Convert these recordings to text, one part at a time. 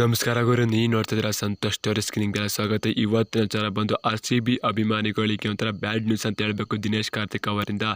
ನಮಸ್ಕಾರ ಗುರು ನೀ ನೋಡ್ತಿದ್ದೀರಾ ಸಂತೋಷ್ ಸ್ಟೋರಿ ಸ್ಕ್ರೀನಿಂಗ್ಗೆಲ್ಲ ಸ್ವಾಗತ. ಇವತ್ತಿನ ಜನ ಬಂದು ಆರ್ ಸಿ ಬಿ ಅಭಿಮಾನಿಗಳಿಗೆ ಒಂಥರ ಬ್ಯಾಡ್ ನ್ಯೂಸ್ ಅಂತ ಹೇಳಬೇಕು ದಿನೇಶ್ ಕಾರ್ತಿಕ್ ಅವರಿಂದ.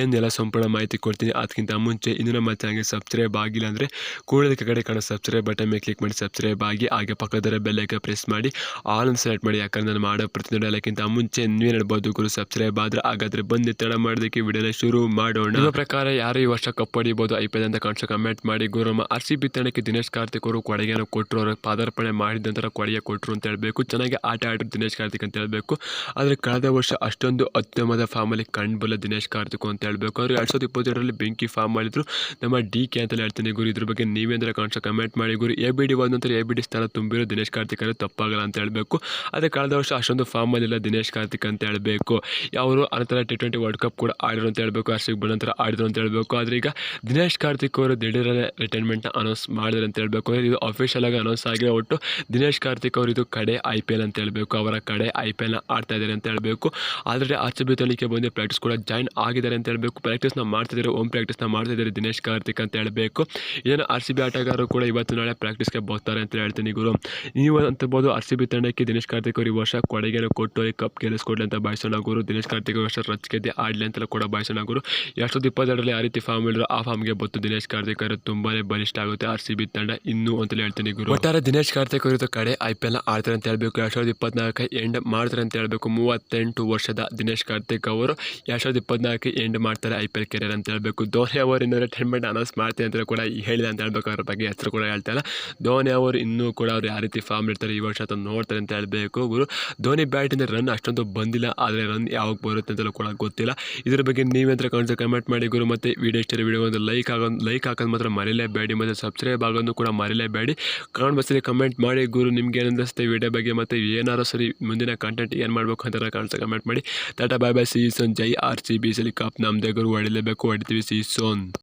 ಏನೆಲ್ಲ ಸಂಪೂರ್ಣ ಮಾಹಿತಿ ಕೊಡ್ತೀನಿ ಅದಕ್ಕಿಂತ ಮುಂಚೆ ಇನ್ನೂ ನಮ್ಮ ಚಾನಲ್ಗೆ ಸಬ್ಸ್ಕ್ರೈಬ್ ಆಗಿಲ್ಲ ಅಂದರೆ ಕೂಡಲೇ ಕಡೆ ಕಾಣೋ ಸಬ್ಸ್ಕ್ರೈಬ್ ಬಟನ್ ಮೇಲೆ ಕ್ಲಿಕ್ ಮಾಡಿ, ಸಬ್ಸ್ಕ್ರೈಬ್ ಆಗಿ ಹಾಗೆ ಪಕ್ಕದರ ಬೆಲ್ಲೈಕೆ ಪ್ರೆಸ್ ಮಾಡಿ, ಆಲ್ ಸೆಲೆಕ್ಟ್ ಮಾಡಿ. ಯಾಕಂದ್ರೆ ನಾನು ಮಾಡೋ ಪ್ರತಿ ನೋಡೋಕ್ಕಿಂತ ಮುಂಚೆ ನೀವೇ ಹೇಳ್ಬೋದು ಗುರು, ಸಬ್ಸ್ಕ್ರೈಬ್ ಆದರೆ ಹಾಗಾದ್ರೆ ಬಂದು ತಡ ಮಾಡೋದಕ್ಕೆ ವಿಡಿಯೋನ ಶುರು ಮಾಡೋಣ. ನಿಮ್ಮ ಪ್ರಕಾರ ಯಾರು ಈ ವರ್ಷ ಕಪ್ ಹೊಡಿಬೋದು, ಐ ಪಿ ಎಲ್ ಅಂತ ಕಾಣಿಸೋ ಕಮೆಂಟ್ ಮಾಡಿ. ಗುರು ಆರ್ ಸಿ ಬಿ ತಂಡಕ್ಕೆ ದಿನೇಶ್ ಕಾರ್ತಿಕ್ ಅವರು ಕೊಡುಗೆಯನ್ನು ಕೊಟ್ಟರು ಅವ್ರ ಪಾದಾರ್ಪಣೆ ಮಾಡಿದ ನಂತರ ಕೊಡುಗೆ ಕೊಟ್ಟರು ಅಂತ ಹೇಳಬೇಕು. ಚೆನ್ನಾಗಿ ಆಟ ಆಡಿದ್ರು ದಿನೇಶ್ ಕಾರ್ತಿಕ್ ಅಂತ ಹೇಳಬೇಕು. ಆದರೆ ಕಳೆದ ವರ್ಷ ಅಷ್ಟೊಂದು ಅತ್ಯುತ್ತಮದ ಫಾರ್ಮಲ್ಲಿ ಕಂಡುಬಲ್ಲ ದಿನೇಶ್ ಕಾರ್ತಿಕ್ ಅಂತ ಹೇಳಬೇಕು. ಅವರು ಎರಡು ಸಾವಿರದ ಇಪ್ಪತ್ತೆರಡರಲ್ಲಿ ಬೆಂಕಿ ಫಾರ್ಮ್ ಮಾಡಿದ್ರು. ನಮ್ಮ ಡಿ ಕೆ ಅಂತಲೇ ಹೇಳ್ತೀನಿ ಗುರು, ಇದ್ರ ಬಗ್ಗೆ ನೀವೇಂದ್ರೆ ಕಾಣಿಸೋ ಕಮೆಂಟ್ ಮಾಡಿ ಗುರು. ಎ ಬಿ ಡಿ ಒಂದು ನಂತರ ಎ ಬಿ ಡಿ ಸ್ಥಾನ ತುಂಬಿರೋ ದಿನೇಶ್ ಕಾರ್ತಿಕ್ ಅಂದರೆ ತಪ್ಪಾಗಲ್ಲ ಅಂತ ಹೇಳಬೇಕು. ಆದರೆ ಕಳೆದ ವರ್ಷ ಅಷ್ಟೊಂದು ಫಾರ್ಮಲ್ಲಿಲ್ಲ ದಿನೇಶ್ ಕಾರ್ತಿಕ್ ಅಂತ ಹೇಳಬೇಕು. ಅವರು ಅನಂತರ ಟಿ ಟ್ವೆಂಟಿ ವರ್ಲ್ಡ್ ಕಪ್ ಕೂಡ ಆಡಿದ್ರು ಅಂತ ಹೇಳಬೇಕು. ಆರ್ ಸಿ ಬಂದ ನಂತರ ಆಡಿದ್ರು ಅಂತ ಹೇಳಬೇಕು. ಆದರೆ ಈಗ ದಿನೇಶ್ ಕಾರ್ತಿಕ್ ಅವರು ದಿಢೀರನೆ ರಿಟೈರ್ಮೆಂಟ್ನ ಅನೌನ್ಸ್ ಮಾಡಿದ್ರು ಅಂತ ಹೇಳಬೇಕು. ಇದು ಅಫಿಷಿಯಲ್ ಆಗಿ ಅನೌನ್ಸ್ ಆಗಿದೆ ಒಟ್ಟು ದಿನೇಶ್ ಕಾರ್ತಿಕ್ ಅವರು ಇದು ಕಡೆ ಐ ಪಿ ಎಲ್ ಅಂತ ಹೇಳಬೇಕು. ಅವರ ಕಡೆ ಐ ಪಿ ಎಲ್ನ ಆಡ್ತಾ ಇದ್ದಾರೆ ಅಂತ ಹೇಳಬೇಕು. ಆದರೆ ಆರ್ ಸಿ ಬಿ ತಂಡಕ್ಕೆ ಬಂದು ಪ್ರಾಕ್ಟೀಸ್ ಕೂಡ ಜಾಯ್ನ್ ಆಗಿದ್ದಾರೆ ಅಂತ ಹೇಳಬೇಕು. ಪ್ರಾಕ್ಟೀಸ್ನ ಮಾಡ್ತಿದ್ದಾರೆ ಓಮ್ ಪ್ರಾಕ್ಟೀಸ್ನ ಮಾಡ್ತಿದ್ದಾರೆ ದಿನೇಶ್ ಕಾರ್ತಿಕ್ ಅಂತ ಹೇಳಬೇಕು. ಇದನ್ನು ಆರ್ ಸಿ ಬಿ ಆಟಗಾರರು ಕೂಡ ಇವತ್ತು ನಾಳೆ ಪ್ರಾಕ್ಟೀಸ್ಗೆ ಬರ್ತಾರೆ ಅಂತ ಹೇಳ್ತೀನಿ ಗುರು. ನೀವು ಅಂತಬೋದು ಆರ್ ಸಿ ತಂಡಕ್ಕೆ ದಿನೇಶ್ ಕಾರ್ತಿಕ್ ಅವರು ಈ ವರ್ಷ ಕೊಡುಗೆನ ಕೊಟ್ಟು ಅವ್ರಿಗೆ ಕಪ್ ಗೆಲ್ಲಿಸ್ಕೊಡ್ಲಿ ಅಂತ ಬಯಸೋಣ ಗುರು. ದಿನೇಶ್ ಕಾರ್ತಿಕ್ ವರ್ಷ ವರ್ಷ ರಚಿಗೆದ್ದೆ ಆಡಲಿ ಅಂತೆಲ್ಲ ಕೂಡ ಬಯಸೋಣ ಗುರು. ಎರಡು ಸಾವಿರದ ಇಪ್ಪತ್ತೆರಡರಲ್ಲಿ ಆ ರೀತಿ ಫಾರ್ಮ್ ಹೇಳಿದ್ರು ಆ ಫಾರ್ಮ್ಗೆ ಬತ್ತು ದಿನೇಶ್ ಕಾರ್ತಿಕ್ ಅವರು ತುಂಬಾ ಬಲಿಷ್ಠ ಆಗುತ್ತೆ. ಆರ್ ಸಿ ತಂಡ ಇನ್ನೂ ಅಂತಲೇ ಹೇಳ್ತೀನಿ ಗುರು. ಒಟ್ಟಾರೆ ದಿನೇಶ್ ಕಾರ್ತಿಕ್ ಅವರು ಕಡೆ ಐ ಪಿ ಎಲ್ ಆಡ್ತಾರೆ ಅಂತ ಹೇಳಬೇಕು. ಎರಡು ಸಾವಿರದ ಇಪ್ಪತ್ನಾಲ್ಕು ಎಂಡ್ ಮಾಡ್ತಾರೆ ಅಂತ ಹೇಳಬೇಕು. ಮೂವತ್ತೆಂಟು ವರ್ಷದ ದಿನೇಶ್ ಕಾರ್ತಿಕ್ ಅವರು ಎರಡು ಸಾವಿರದ ಇಪ್ಪತ್ನಾಲ್ಕು ಎಂಡ್ ಮಾಡ್ತಾರೆ ಐ ಪಿ ಎಲ್ ಕೆರಿಯರ್ ಅಂತ ಹೇಳಬೇಕು. ಧೋನಿ ಅವರು ಇನ್ನೂ ರಿಟೈರ್ಮೆಂಟ್ ಅನೌನ್ಸ್ ಮಾಡ್ತೀನಿ ಅಂತ ಕೂಡ ಹೇಳಿದೆ ಅಂತ ಹೇಳಬೇಕು. ಅವ್ರ ಬಗ್ಗೆ ಹೆಸರು ಕೂಡ ಹೇಳ್ತಾ ಇಲ್ಲ. ಧೋನಿ ಅವರು ಇನ್ನೂ ಕೂಡ ಅವ್ರು ಯಾವ ರೀತಿ ಫಾರ್ಮ್ ಇರ್ತಾರೆ ಈ ವರ್ಷ ಅಂತ ನೋಡ್ತಾರೆ ಅಂತ ಹೇಳಬೇಕು ಗುರು. ಧೋನಿ ಬ್ಯಾಟಿಂದ ರನ್ ಅಷ್ಟೊಂದು ಬಂದಿಲ್ಲ, ಆದರೆ ರನ್ ಯಾವಾಗ ಬರುತ್ತೆ ಅಂತಲೂ ಕೂಡ ಗೊತ್ತಿಲ್ಲ. ಇದ್ರ ಬಗ್ಗೆ ನೀವೆಂದ್ರೆ ಕಾಣಿಸ್ತಾ ಕಮೆಂಟ್ ಮಾಡಿ ಗುರು. ಮತ್ತು ವಿಡಿಯೋ ಇಷ್ಟ ವಿಡಿಯೋ ಒಂದು ಲೈಕ್ ಆಗೋದು ಲೈಕ್ ಹಾಕೋದು ಮಾತ್ರ ಮರಿಲೇಬೇಡಿ. ಮತ್ತು ಸಬ್ಸ್ಕ್ರೈಬ್ ಆಗೋದು ಕೂಡ ಮರಿಲೇಬೇಡಿ. ಕಾಮೆಂಟ್ ಬಸ್ಸಲ್ಲಿ ಕಮೆಂಟ್ ಮಾಡಿ, ಗುರು, ನಿಮ್ಗೆ ಏನು ವಿಡಿಯೋ ಬಗ್ಗೆ ಮತ್ತು ಏನಾರು ಸರಿ ಮುಂದಿನ ಕಂಟೆಂಟ್ ಏನು ಮಾಡಬೇಕು ಅಂತ ಕಾಣಿಸೋ ಕಮೆಂಟ್ ಮಾಡಿ. Tata bye bye see soon ಜೈ ಆರ್ ಸಿ ಬಿ ಸಲಿ ಕಪ್ ನಮ್ಮದೇ ಗುರು ಹೊಡಿಲೇಬೇಕು ಹೊಡಿತೀವಿ ಸಿ ಸೋನ್